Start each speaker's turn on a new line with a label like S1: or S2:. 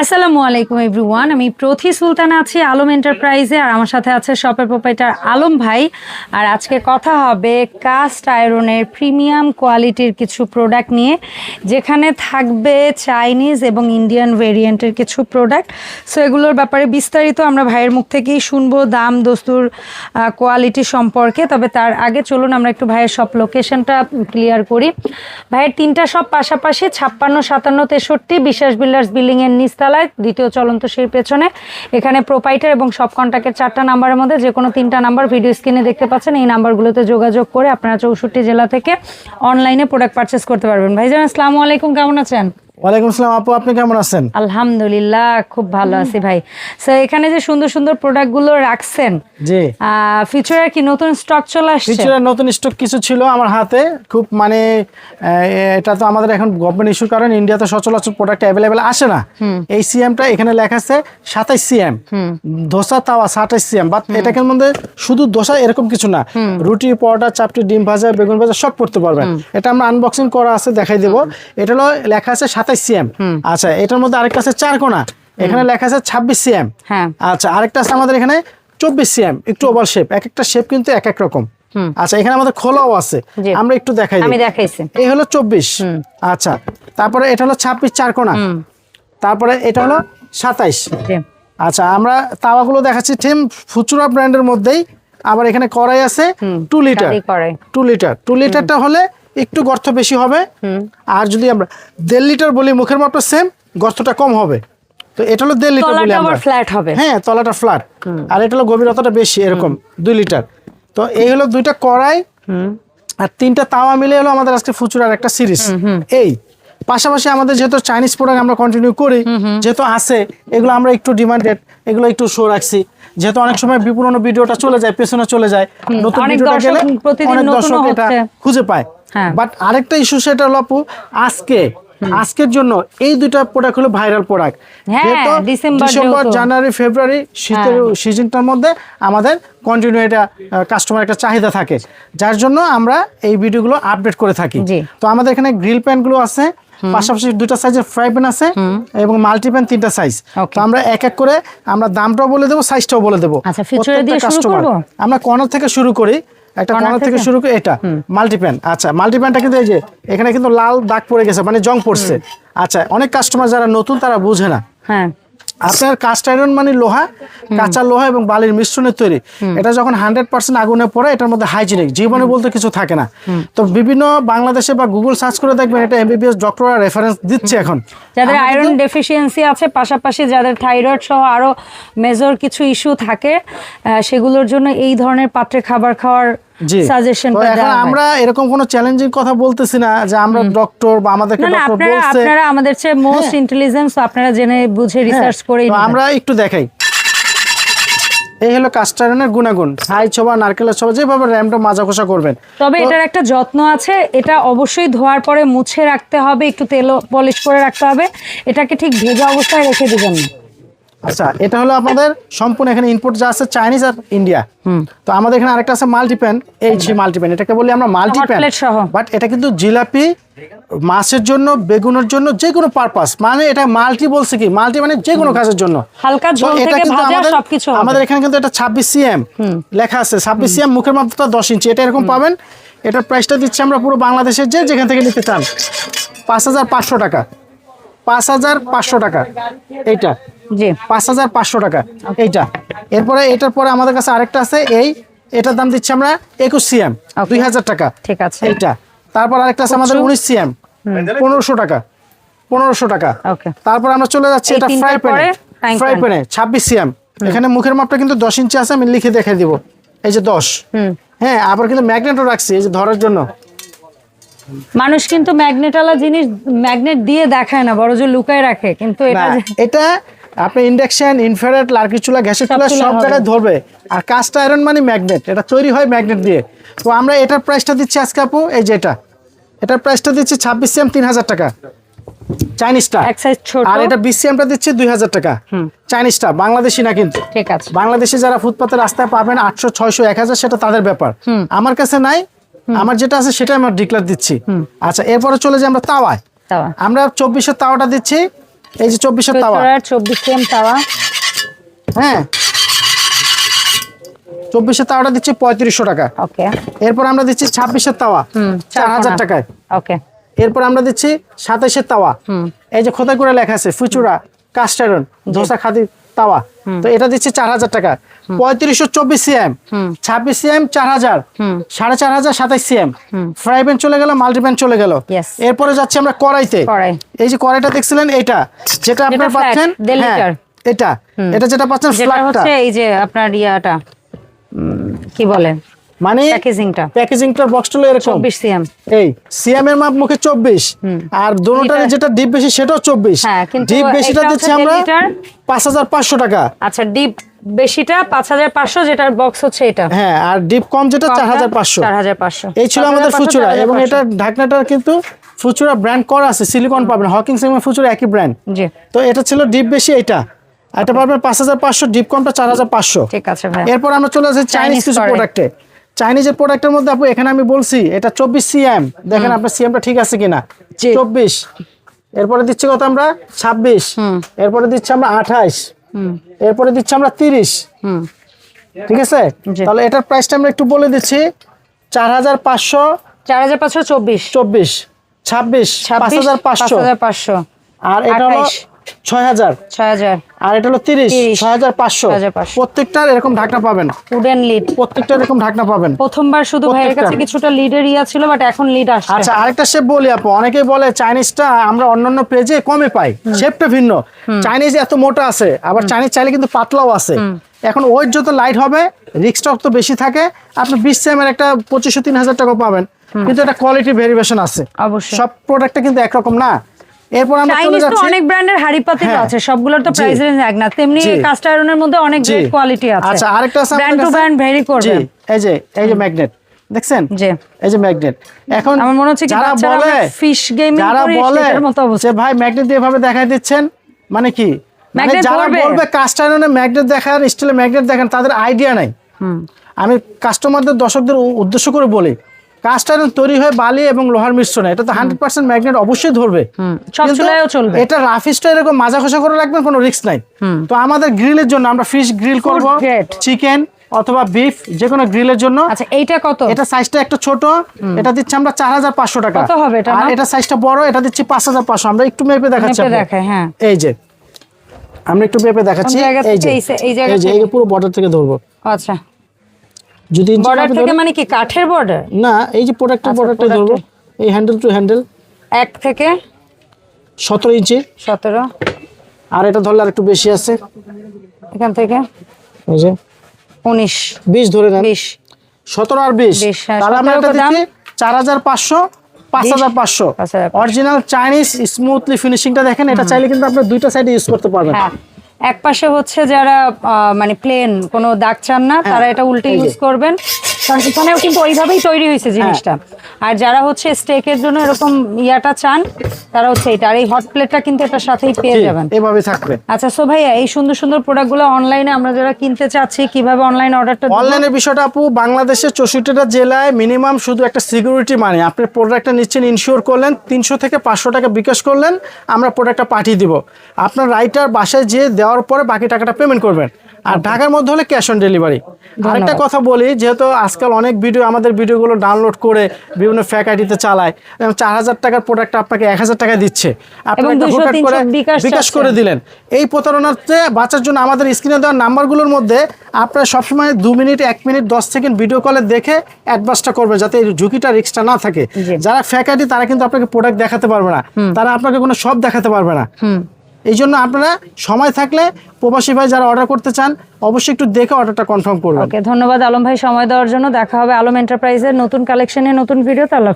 S1: আসসালামু আলাইকুম এভরিওয়ান আমি প্রথি সুলতানা আছি, আলম এন্টারপ্রাইজে আর আমার সাথে আছে শপের প্রোপাইটার আলম ভাই। আর আজকে কথা হবে কাস্ট আয়রনের প্রিমিয়াম কোয়ালিটির কিছু প্রোডাক্ট নিয়ে, যেখানে থাকবে চাইনিজ এবং ইন্ডিয়ান ভেরিয়েন্টের কিছু প্রোডাক্ট সো এগুলোর ব্যাপারে বিস্তারিত আমরা ভাইয়ের মুখ থেকেই শুনব দাম, দস্তুর কোয়ালিটি সম্পর্কে। তবে তার আগে চলুন আমরা একটু ভাইয়ের সব লোকেশনটা ক্লিয়ার করি। ভাইয়ের তিনটা সব পাশাপাশি ছাপ্পান্ন, সাতান্ন, তেষট্টি, বিশ্বাস বিল্ডার্স বিল্ডিং এর নিচতলায় দ্বিতীয় চলন্ত সেই পেছনে। এখানে প্রোপাইটার এবং সব কন্ট্যাক্টের চারটা নাম্বারের মধ্যে যে কোনো তিনটা নাম্বার ভিডিও স্ক্রিনে দেখতে পাচ্ছেন। এই নাম্বারগুলোতে যোগাযোগ করে আপনারা চৌষট্টি জেলা থেকে অনলাইনে প্রোডাক্ট পারচেস করতে পারবেন। ভাইজান, আসসালামু আলাইকুম। কেমন আছেন?
S2: ওয়ালাইকুম আসসালাম আপু আপনি কেমন আছেন?
S1: আলহামদুলিল্লাহ খুব ভালো আছি ভাই। সো এখানে যে সুন্দর সুন্দর প্রোডাক্টগুলো রাখছেন
S2: জি।
S1: কি নতুন স্টক চলে আসছে?
S2: ফিচারের নতুন স্টক কিছু ছিল আমার হাতে খুব মানে এটা তো আমাদের এখন গভর্নমেন্ট ইস্যুর কারণে ইন্ডিয়াতে সচরাচর প্রোডাক্ট অ্যাভেলেবেল আসে না। এই সিএমটা এখানে লেখা আছে সাতাইশ সিএম ধোসা তাওয়া সাতাইশ সিএম বাট এটাকে মধ্যে শুধু ধোসা এরকম কিছু না। রুটি পরোটা চাপটি ডিম ভাজা বেগুন ভাজা সব করতে পারবেন। এটা আমরা আনবক্সিং করা আছে দেখাই দেবো। এটা হলো লেখা আছে সাতাইশ সিএম। আচ্ছা এটার মধ্যে আরেকটা আছে চার কোনা। এখানে লেখা আছে ছাব্বিশ সিএম।
S1: হ্যাঁ।
S2: আচ্ছা আরেকটা আছে আমাদের এখানে চব্বিশ সিএম একটু ওভার শেপ এক একটা শেপ কিন্তু এক এক রকম। আচ্ছা এখানে আমাদের খোলাও আছে। আমরা একটু দেখাই
S1: আমি দেখাইছি।
S2: এই হলো চব্বিশ। আচ্ছা তারপরে এটা হলো ছাব্বিশ চার কোনা। তারপরে এটা হলো সাতাইশ। আচ্ছা আমরা তাওয়াগুলো দেখাচ্ছি টিম ফুচুরা ব্র্যান্ডের মধ্যেই। আবার এখানে কড়াই আছে two litre two litre two লিটারটা হলে একটু গর্ত বেশি হবে। আর যদি আমরা দেড় লিটার বলি মুখের মাপটা সেম গর্তটা কম হবে। তো এটা হলো দেড় লিটার বলি আমরা।
S1: ফ্ল্যাট হবে।
S2: হ্যাঁ তলাটা ফ্ল্যাট আর এটা হলো গভীরতাটা বেশি এরকম দুই লিটার। তো এই হলো দুইটা কড়াই। আর তিনটা তাওয়া মিলে হলো আমাদের আজকে ফুচুরার একটা সিরিজ এই পাশাপাশি আমাদের যেহেতু চাইনিজ প্রোডাক্ট আমরা কন্টিনিউ করি যেহেতু আছে এগুলো আমরা একটু ডিমান্ডেড এগুলো একটু শো রাখছি। যেহেতু অনেক সময় পুরোনো ভিডিওটা চলে যায় পেছনে চলে যায়। নতুন ভিডিওটা গেলে অনেক দর্শক এটা খুঁজে পায়। বাট আরেকটা ইস্যু সেটা হলো আপু আজকে আজকের জন্য এই দুটা প্রোডাক্ট হলো ভাইরাল প্রোডাক্ট
S1: হ্যাঁ, ডিসেম্বর
S2: জানুয়ারি ফেব্রুয়ারি শীতের সিজনটার মধ্যে আমাদের কন্টিনিউ এটা কাস্টমার একটা চাহিদা থাকে। যার জন্য আমরা এই ভিডিওগুলো আপডেট করে থাকি। তো আমাদের এখানে গ্রিল প্যান্টগুলো গুলো আছে পাশাপাশি দুটা সাইজের ফ্রাই প্যান আছে এবং মাল্টি প্যান তিনটা সাইজ। তো আমরা এক এক করে আমরা দামটাও বলে দেবো সাইজটাও বলে দেবো।
S1: আচ্ছা?
S2: আমরা কর্নার থেকে শুরু করি একটা কর্নার থেকে
S1: থেকে?
S2: শুরু করি এটা মাল্টিপ্যান আচ্ছা মাল্টিপ্যানটা কিন্তু এই যে এখানে কিন্তু লাল দাগ পড়ে গেছে মানে জং পড়ছে। আচ্ছা অনেক কাস্টমার যারা নতুন তারা বুঝে না।
S1: হ্যাঁ।
S2: আপনার কাস্ট আয়রন মানে লোহা কাঁচা লোহা এবং বালির মিশ্রণে তৈরি। এটা যখন হান্ড্রেড পার্সেন্ট আগুনে পড়ে এটার মধ্যে হাইজিনিক জীবনে বলতে কিছু থাকে না। তো বিভিন্ন বাংলাদেশে বা গুগল সার্চ করে দেখবেন এটা এমবিবিএস ডক্টররা রেফারেন্স দিচ্ছে এখন।
S1: যাদের আয়রন ডেফিসিয়েন্সি আছে পাশাপাশি যাদের থাইরয়েড সহ আরও মেজর কিছু ইস্যু থাকে সেগুলোর জন্য এই ধরনের পাত্রে খাবার খাওয়ার
S2: আমরা এরকম কোনো চ্যালেঞ্জিং কথা বলতেছি না যে আমরা ডক্টর বা আমাদেরকে ডক্টর
S1: আপনারা
S2: বলছে।
S1: আপনারা আমাদের চেয়ে মোস্ট ইন্টেলিজেন্স আপনারা জেনে বুঝে রিসার্চ
S2: হ্যাঁ,
S1: নেবেন।
S2: আমরা একটু দেখাই। এই হলো কাস্টারনের গুণাগুণ। ছাই ছোবা নারকেলের ছোবা যেভাবে র্যামটা মাজা কষা করবেন।
S1: তবে এটার একটা যত্ন আছে এটা অবশ্যই ধোয়ার পরে মুছে রাখতে হবে একটু তেল পলিশ করে রাখতে হবে। এটাকে ঠিক ভেজা অবস্থায় রেখে দিবেন না।
S2: আচ্ছা এটা হলো আপনাদের সম্পূর্ণ এখানে ইনপুট যা আছে চাইনিজ আর ইন্ডিয়া তো আমাদের এখানে আরেকটা আছে মাল্টিপ্যান এই যে মাল্টিপ্যান এটাকে বলি আমরা মাল্টিপ্যান বাট এটা কিন্তু জিলাপি মাছের জন্য বেগুনের জন্য যে কোনো পারপাস মানে এটা মাল্টি বলছে কি মাল্টি মানে যে কোনো কাজের জন্য।
S1: হালকা ঝোল থেকে ভাজা
S2: আমাদের-
S1: সবকিছু।
S2: আমাদের এখানে কিন্তু এটা ছাব্বিশ সিএম লেখা আছে ছাব্বিশ সিএম মুখের মাত্রা দশ ইঞ্চি এটা এরকম পাবেন। এটার প্রাইসটা দিচ্ছি আমরা পুরো বাংলাদেশের যে যেখান থেকে নিতে চান। পাঁচ হাজার পাঁচশো টাকা। পাঁচ হাজার পাঁচশো টাকা। এইটা।
S1: জি।
S2: পাঁচ হাজার পাঁচশো টাকা। এইটা। এরপরে এটার পরে আমাদের কাছে আরেকটা আছে এই এটার দাম দিচ্ছি আমরা একুশ সিএম. দুই হাজার টাকা।
S1: ঠিক আছে।
S2: এইটা। তারপর আরেকটা আছে আমাদের উনিশ সিএম পনেরোশো টাকা। পনেরোশো টাকা. তারপর আমরা চলে যাচ্ছি এটা ফ্রাই প্যানে। ফ্রাই। প্যানে ছাব্বিশ সিএম। এখানে মুখের মাপটা কিন্তু দশ ইঞ্চি আছে আমি লিখে দেখে দিব। এই যে দশ। হ্যাঁ আবার কিন্তু ম্যাগনেটও রাখছি এই যে ধরার জন্য।
S1: মানুষ কিন্তু ম্যাগনেটালা জিনিস ম্যাগনেট দিয়ে দেখায় না বড় যে লুকায় রাখে কিন্তু এটা
S2: এটা আপনি ইন্ডাকশন ইনফ্রারেড লার্কি চুলা গ্যাসের চুলা সব জায়গায় ধরবে। আর কাস্ট আয়রন মানে ম্যাগনেট এটা তৈরি হয় ম্যাগনেট দিয়ে। তো আমরা এটার প্রাইসটা দিচ্ছি আজকে আপু এই যে এটা। এটার প্রাইসটা দিচ্ছি ছাব্বিশ সিএম তিন হাজার টাকা চাইনিজটা। আর এটা বিশ সিএমটা দিচ্ছি দুই হাজার টাকা চাইনিজটা বাংলাদেশি না কিন্তু।
S1: ঠিক আছে।
S2: বাংলাদেশে যারা ফুটপাতের রাস্তায় পাবেন আটশো ছয়শো এক হাজার সেটা তাদের ব্যাপার। আমার কাছে নাই আমার যেটা আছে সেটা আমরা ডিক্লার দিচ্ছি। আচ্ছা এরপরে চলে যাই আমরা তাওয়ায়।
S1: তাওয়া।
S2: আমরা চব্বিশের তাওয়াটা দিচ্ছি। এই যে চব্বিশের তাওয়া।
S1: চব্বিশ সিএম তাওয়া।
S2: হ্যাঁ। চব্বিশের তাওয়াটা দিচ্ছি পঁয়ত্রিশশো টাকা।
S1: ওকে
S2: এরপর আমরা দিচ্ছি ছাব্বিশের তাওয়া।
S1: হুম
S2: চার হাজার টাকায়।
S1: ওকে
S2: এরপর আমরা দিচ্ছি সাতাইশের তাওয়া। এই যে খোদাই করে লেখা আছে ফুচুরা কাস্টারন ধোসা খাদি তাওয়া তো এটা দিচ্ছে চার হাজার টাকা। পঁয়ত্রিশশো চব্বিশ সিএম। ছাব্বিশ সিএম চার হাজার। সাড়ে চার হাজার সাতাইশ সিএম। ফ্রাই প্যান চলে গেল মাল্টি প্যান চলে গেল। এরপরে যাচ্ছি আমরা কড়াইতে। এই যে কড়াইটা দেখছিলেন এটা যেটা আপনার পাচ্ছেন হ্যাঁ, এটা। এটা যেটা পাচ্ছেন
S1: এই যে আপনার ইয়াটা। কি বলে?
S2: মানে
S1: প্যাকেজিংটা
S2: প্যাকেজিংটার বক্সটা এরকম।
S1: চব্বিশ সিএম।
S2: এই সিএম এর মাপ মুখে চব্বিশ। আর দোনোটারে। যেটা ডিপ বেশি সেটাও চব্বিশ।
S1: হ্যাঁ, কিন্তু
S2: ডিপ বেশিটা দিচ্ছি আমরা
S1: দেড় লিটার।
S2: পাঁচ হাজার পাঁচশো টাকা।
S1: আচ্ছা ডিপ বেশিটা পাঁচ হাজার পাঁচশো যেটার বক্স হচ্ছে এটা।
S2: হ্যাঁ আর ডিপ কম যেটা চার হাজার পাঁচশো।
S1: চার হাজার পাঁচশো।
S2: এই ছিল আমাদের ফুচুরা এবং এটা ঢাকনাটা কিন্তু ফুচুরা ব্র্যান্ড করা আছে সিলিকন পাবেন। হকিং এবং ফুচুরা একই ব্র্যান্ড
S1: জি।
S2: তো এটা ছিল ডিপ বেশি এটা এটা পাবেন পাঁচ হাজার পাঁচশো ডিপ কমটা চার হাজার পাঁচশো।
S1: ঠিক আছে ভাই
S2: এরপর আমরা চলে আসি চাইনিজ কিছু প্রোডাক্টে চাইনিজের প্রোডাক্টের মধ্যে আপু এখানে আমি বলছি এটা চব্বিশ সিএম দেখেন আপনার সিএমটা ঠিক আছে কিনা। চব্বিশ। এরপরে দিচ্ছি কত আমরা? ছাব্বিশ। এরপরে দিচ্ছি আমরা আঠাইশ। এরপরে দিচ্ছি আমরা তিরিশ।
S1: হুম।
S2: ঠিক আছে? তাহলে এটার প্রাইসটা আমরা একটু বলে দিচ্ছি। চার হাজার পাঁচশো
S1: চার হাজার পাঁচশো চব্বিশ।
S2: চব্বিশ ছাব্বিশ পাঁচ হাজার পাঁচশো।
S1: পাঁচশো।
S2: আর এটা হলো। ছয় হাজার।
S1: ছয় হাজার।
S2: আর এটা হলো তিরিশ। ছয় হাজার পাঁচশো।
S1: 6500
S2: প্রত্যেকটার এরকম ঢাকনা পাবেন।
S1: উডেন লিড
S2: প্রত্যেকটা এরকম ঢাকনা পাবেন।
S1: প্রথমবার শুধু ভাইয়ের কাছে কিছুটা লিডের ইয়া ছিল বাট এখন লিড আসছে।
S2: আচ্ছা আরেকটা শেপ বলি আপু। অনেকেই বলে চাইনিজটা আমরা অন্যান্য পেজে কমে পাই। শেপটা ভিন্ন। চাইনিজ এত মোটা আছে আবার চাইনিজ চাইলে কিন্তু পাতলাও আছে। এখন ওয়েট যত লাইট হবে রিক্সটা তো বেশি থাকে। আপনি বিশ সেমের একটা পঁচিশশো তিন হাজার টাকা পাবেন কিন্তু এটা কোয়ালিটি ভেরিয়েশন আছে।
S1: অবশ্যই।
S2: সব প্রোডাক্টটা কিন্তু একরকম না। এরপর আমরা চলে যাচ্ছি।
S1: অনেক ব্র্যান্ডের হাড়ি পাতিল। আছে সবগুলোর তো প্রাইস রেঞ্জ এক না। তেমনি কাস্ট আয়রনের মধ্যে অনেক
S2: জি।
S1: গ্রেট কোয়ালিটি আছে।
S2: আচ্ছা আরেকটা আছে
S1: ব্র্যান্ড টু ব্র্যান্ড ভেরি করবে।
S2: এই যে এই যে ম্যাগনেট দেখছেন?
S1: জি।
S2: এই যে ম্যাগনেট এখন
S1: আমার মনে হচ্ছে
S2: যারা বলে
S1: ফিশ গেমিং
S2: যারা বলে যে ভাই ম্যাগনেট দিয়ে এভাবে দেখাই দিচ্ছেন? মানে কি? মানে যারা বলবে কাস্ট আয়রনে ম্যাগনেট দেখান স্টিলে ম্যাগনেট দেখান তাদের আইডিয়া নাই।
S1: হুম।
S2: আমি কাস্টমারদের দর্শকদের উদ্দেশ্য করে বলি কাস্ট আয়রন তৈরি হয় বালি এবং লোহার মিশ্রণে। এটা তো হান্ড্রেড পার্সেন্ট ম্যাগনেট অবশ্যই ধরবে।
S1: চলবে।
S2: এটা রাফিসটা এরকম মাজা খসা করে রাখবেন কোনো রিস্ক নাই। তো আমাদের গ্রিলের জন্য আমরা ফিশ গ্রিল করব চিকেন অথবা বিফ যে কোনো গ্রিলের জন্য।
S1: আচ্ছা এইটা কত?
S2: এটা সাইজটা একটা ছোট এটা দিচ্ছি আমরা চার হাজার পাঁচশো টাকা।
S1: কত হবে এটা,
S2: আর এটা সাইজটা বড় এটা দিচ্ছি পাঁচ হাজার পাঁচশো। আমরা একটু মেপে দেখাচ্ছি
S1: হ্যাঁ।
S2: এই যে আমরা একটু মেপে দেখাচ্ছি। এই যে
S1: এই
S2: যে পুরো বর্ডার থেকে ধরবো।
S1: আচ্ছা।
S2: যদি
S1: বর্ডার থেকে মানে কি কাঠের বর্ডার
S2: না এই যে প্রোডাক্টের বর্ডারটা ধরবো এই হ্যান্ডেল টু হ্যান্ডেল
S1: এক থেকে?
S2: সতেরো ইঞ্চি
S1: সতেরো।
S2: আর এটা ধরলে আর একটু বেশি আছে।
S1: এখান থেকে?
S2: এই যে।
S1: উনিশ।
S2: বিশ ধরে নেন।
S1: বিশ।
S2: সতেরো আর বিশ।
S1: হ্যাঁ,
S2: তাহলে আমরা
S1: 17
S2: এটা দিচ্ছি চার হাজার পাঁচশো পাঁচ হাজার পাঁচশো।
S1: 5,500
S2: অরিজিনাল চাইনিজ স্মুথলি ফিনিশিংটা দেখেন এটা চাইলে কিন্তু আপনি দুইটা সাইডে ইউজ করতে পারবেন।
S1: হ্যাঁ। এক পাশে হচ্ছে যারা আহ, মানে প্লেন কোনো দাগ চান না তারা এটা উল্টে
S2: হ্যাঁ।
S1: ইউজ করবেন কারণ এখানেও কিন্তু ওইভাবেই তৈরি হয়েছে
S2: হ্যাঁ।
S1: জিনিসটা। আর যারা হচ্ছে স্টেকের জন্য এরকম ইয়াটা চান তারা হচ্ছে এটা। আর এই হট প্লেটটা কিন্তু এটার সাথেই পেয়ে যাবেন।
S2: এভাবে থাকবে।
S1: আচ্ছা সো ভাইয়া এই সুন্দর সুন্দর প্রোডাক্টগুলো অনলাইনে আমরা যারা কিনতে চাচ্ছি কীভাবে অনলাইন অর্ডারটা
S2: অনলাইনের বিষয়টা আপু বাংলাদেশের চৌষট্টিটা জেলায় মিনিমাম শুধু একটা সিকিউরিটি মানে আপনি প্রোডাক্টটা নিচ্ছেন ইনশিওর করলেন তিনশো থেকে পাঁচশো টাকা বিকাশ করলেন আমরা প্রোডাক্টটা পাঠিয়ে দিব। আপনার রাইটার বাসায় যেয়ে দেওয়ার পরে বাকি টাকাটা পেমেন্ট করবেন। আর ঢাকার মধ্যে হলে ক্যাশ অন ডেলিভারি আরেকটা কথা বলি যেহেতু আজকাল অনেক ভিডিও আমাদের ভিডিওগুলো ডাউনলোড করে বিভিন্ন ফ্যাক আইডিতে চালায় এবং চার হাজার টাকার প্রোডাক্ট আপনাকে এক হাজার টাকা দিচ্ছে। আপনি
S1: এবং
S2: একটা
S1: 200,
S2: হুটহাট
S1: 300
S2: করে
S1: বিকাশ
S2: করে দিলেন। এই প্রতারণাতে বাঁচার জন্য আমাদের স্ক্রিনে দেওয়া নাম্বারগুলোর মধ্যে আপনারা সবসময় দু মিনিট এক মিনিট দশ সেকেন্ড ভিডিও কলে দেখে অ্যাডভান্সটা করবেন যাতে এই ঝুঁকিটা রিক্সটা না থাকে। যারা ফ্যাকাল্টি তারা কিন্তু আপনাকে প্রোডাক্ট দেখাতে পারবে না। তারা আপনাকে কোনো সব দেখাতে পারবে না। এই জন্য আপনারা সময় থাকলে প্রবাসী ভাই যারা অর্ডার করতে চান, অবশ্যই একটু দেখে অর্ডারটা কনফার্ম করবেন।
S1: ওকে, ধন্যবাদ আলম ভাই, সময় দেওয়ার জন্য। দেখা হবে আলম এন্টারপ্রাইজের নতুন কালেকশনে নতুন ভিডিও আল্লাহ